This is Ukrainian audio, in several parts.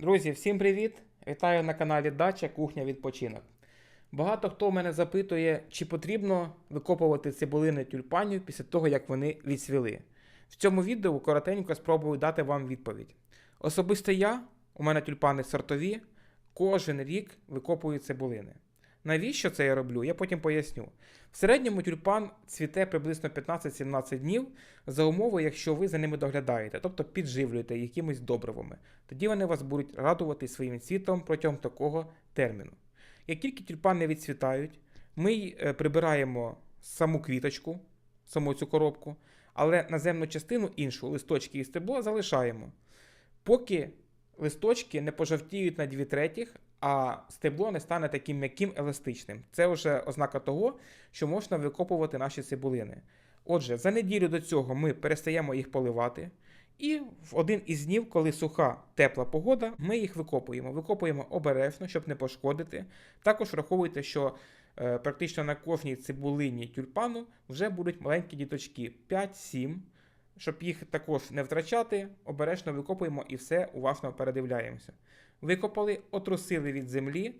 Друзі, всім привіт! Вітаю на каналі Дача Кухня Відпочинок. Багато хто мене запитує, чи потрібно викопувати цибулини тюльпанів після того, як вони відсвіли. В цьому відео коротенько спробую дати вам відповідь. Особисто я, у мене тюльпани сортові, кожен рік викопую цибулини. Навіщо це я роблю? Я потім поясню. В середньому тюльпан цвіте приблизно 15-17 днів за умови, якщо ви за ними доглядаєте, тобто підживлюєте якимись добривами. Тоді вони вас будуть радувати своїм цвітом протягом такого терміну. Як тільки тюльпани відцвітають, ми е, прибираємо саму квіточку, саму цю коробку, але наземну частину іншу, листочки і стебло, залишаємо. Поки листочки не пожовтіють на дві третіх, а стебло не стане таким м'яким еластичним. Це вже ознака того, що можна викопувати наші цибулини. Отже, за неділю до цього ми перестаємо їх поливати. І в один із днів, коли суха тепла погода, ми їх викопуємо. Викопуємо обережно, щоб не пошкодити. Також враховуйте, що е, практично на кожній цибулині тюльпану вже будуть маленькі діточки 5-7. Щоб їх також не втрачати, обережно викопуємо і все уважно передивляємося. Викопали, отрусили від землі,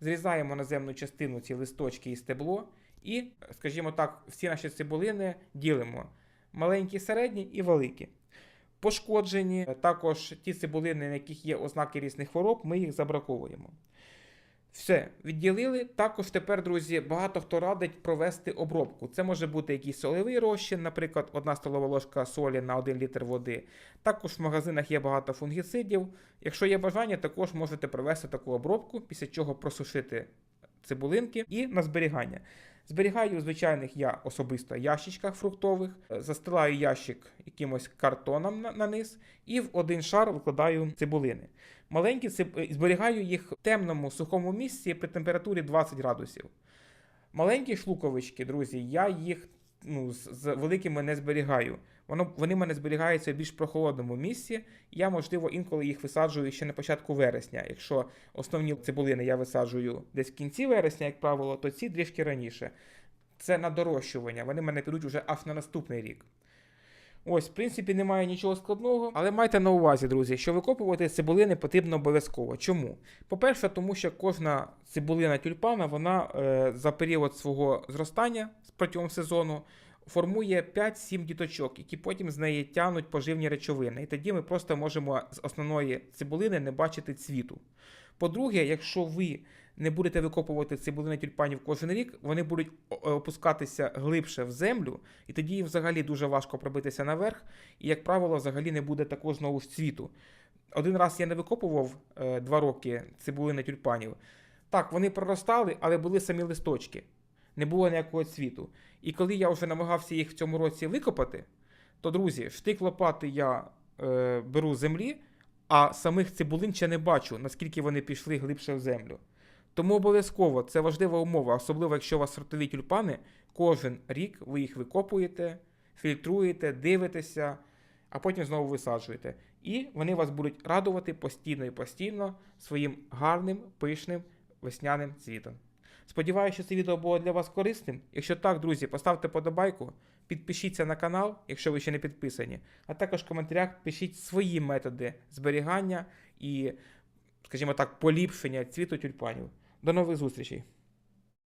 зрізаємо наземну частину ці листочки і стебло, і, скажімо так, всі наші цибулини ділимо маленькі, середні і великі. Пошкоджені, також ті цибулини, на яких є ознаки різних хвороб, ми їх забраковуємо. Все, відділили. Також тепер, друзі, багато хто радить провести обробку. Це може бути якийсь солевий розчин, наприклад, одна столова ложка солі на 1 літр води. Також в магазинах є багато фунгіцидів. Якщо є бажання, також можете провести таку обробку, після чого просушити цибулинки і на зберігання. Зберігаю у звичайних я особисто ящичках фруктових, е, застилаю ящик якимось картоном на, на низ і в один шар викладаю цибулини. Маленькі циб... е, зберігаю їх в темному сухому місці при температурі 20 градусів. Маленькі шлуковички, друзі, я їх ну, з, великими не зберігаю. Воно, вони мене зберігаються в більш прохолодному місці. Я, можливо, інколи їх висаджую ще на початку вересня. Якщо основні цибулини я висаджую десь в кінці вересня, як правило, то ці трішки раніше. Це на дорощування. Вони мене підуть вже аж на наступний рік. Ось, в принципі, немає нічого складного, але майте на увазі, друзі, що викопувати цибулини потрібно обов'язково. Чому? По-перше, тому що кожна цибулина тюльпана, вона е, за період свого зростання протягом сезону формує 5-7 діточок, які потім з неї тягнуть поживні речовини. І тоді ми просто можемо з основної цибулини не бачити цвіту. По-друге, якщо ви не будете викопувати цибулини тюльпанів кожен рік, вони будуть опускатися глибше в землю, і тоді їм взагалі дуже важко пробитися наверх, і, як правило, взагалі не буде також знову ж цвіту. Один раз я не викопував е, два роки цибулини тюльпанів. Так, вони проростали, але були самі листочки. Не було ніякого цвіту. І коли я вже намагався їх в цьому році викопати, то, друзі, штик лопати я е, беру з землі, а самих цибулин ще не бачу, наскільки вони пішли глибше в землю. Тому обов'язково це важлива умова, особливо якщо у вас сортові тюльпани, кожен рік ви їх викопуєте, фільтруєте, дивитеся, а потім знову висаджуєте. І вони вас будуть радувати постійно і постійно своїм гарним, пишним весняним цвітом. Сподіваюся, що це відео було для вас корисним. Якщо так, друзі, поставте подобайку, підпишіться на канал, якщо ви ще не підписані, а також в коментарях пишіть свої методи зберігання і, скажімо так, поліпшення цвіту тюльпанів. До нових зустрічей!